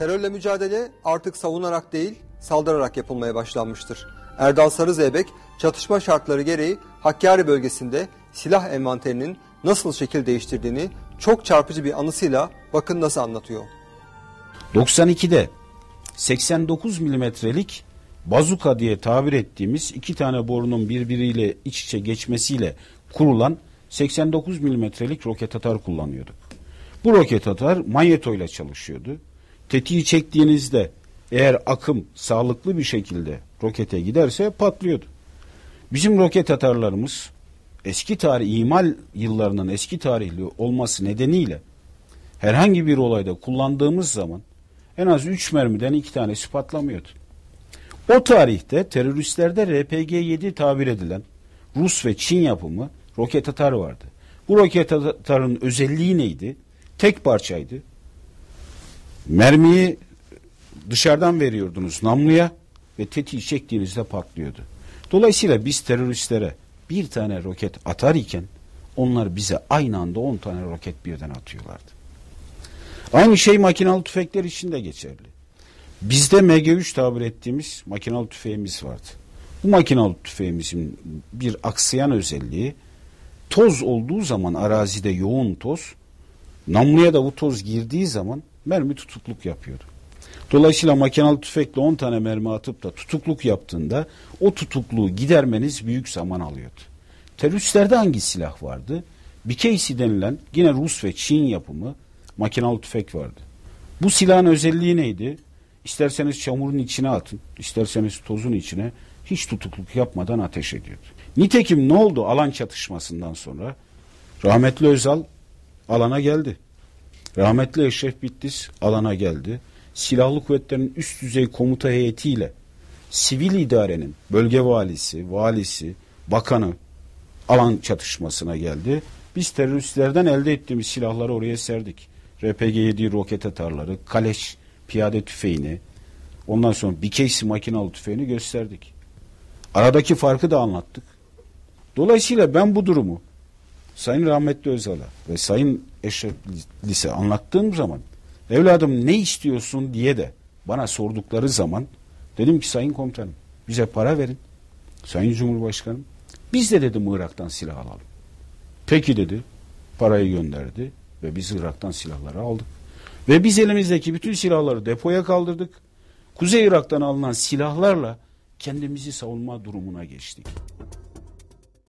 Terörle mücadele artık savunarak değil, saldırarak yapılmaya başlanmıştır. Erdal Sarızeybek, çatışma şartları gereği Hakkari bölgesinde silah envanterinin nasıl şekil değiştirdiğini çok çarpıcı bir anısıyla bakın nasıl anlatıyor. 92'de 89 milimetrelik bazuka diye tabir ettiğimiz iki tane borunun birbiriyle iç içe geçmesiyle kurulan 89 milimetrelik roket atar kullanıyorduk. Bu roket atar manyeto ile çalışıyordu. Tetiği çektiğinizde eğer akım sağlıklı bir şekilde rokete giderse patlıyordu. Bizim roket atarlarımız eski tarih imal yıllarının eski tarihli olması nedeniyle herhangi bir olayda kullandığımız zaman en az 3 mermiden 2 tanesi patlamıyordu. O tarihte teröristlerde RPG-7 tabir edilen Rus ve Çin yapımı roket atar vardı. Bu roket atarın özelliği neydi? Tek parçaydı. Mermiyi dışarıdan veriyordunuz namluya ve tetiği çektiğinizde patlıyordu. Dolayısıyla biz teröristlere bir tane roket atar iken onlar bize aynı anda 10 tane roket birden atıyorlardı. Aynı şey makinalı tüfekler için de geçerli. Bizde MG3 tabir ettiğimiz makinalı tüfeğimiz vardı. Bu makinalı tüfeğimizin bir aksayan özelliği toz olduğu zaman arazide yoğun toz namluya da bu toz girdiği zaman mermi tutukluk yapıyordu. Dolayısıyla makinalı tüfekle 10 tane mermi atıp da tutukluk yaptığında o tutukluğu gidermeniz büyük zaman alıyordu. Teröristlerde hangi silah vardı? BKC denilen yine Rus ve Çin yapımı makinalı tüfek vardı. Bu silahın özelliği neydi? İsterseniz çamurun içine atın, isterseniz tozun içine hiç tutukluk yapmadan ateş ediyordu. Nitekim ne oldu alan çatışmasından sonra? Rahmetli Özal alana geldi. Rahmetli Eşref Bitlis alana geldi. Silahlı kuvvetlerin üst düzey komuta heyetiyle sivil idarenin bölge valisi, valisi, bakanı alan çatışmasına geldi. Biz teröristlerden elde ettiğimiz silahları oraya serdik. RPG-7 roket atarları, kaleş piyade tüfeğini, ondan sonra BKC makinalı tüfeğini gösterdik. Aradaki farkı da anlattık. Dolayısıyla ben bu durumu Sayın Rahmetli Özal'a ve Sayın Eşref Lise anlattığım zaman evladım ne istiyorsun diye de bana sordukları zaman dedim ki Sayın Komutanım bize para verin. Sayın Cumhurbaşkanım biz de dedim Irak'tan silah alalım. Peki dedi parayı gönderdi ve biz Irak'tan silahları aldık. Ve biz elimizdeki bütün silahları depoya kaldırdık. Kuzey Irak'tan alınan silahlarla kendimizi savunma durumuna geçtik.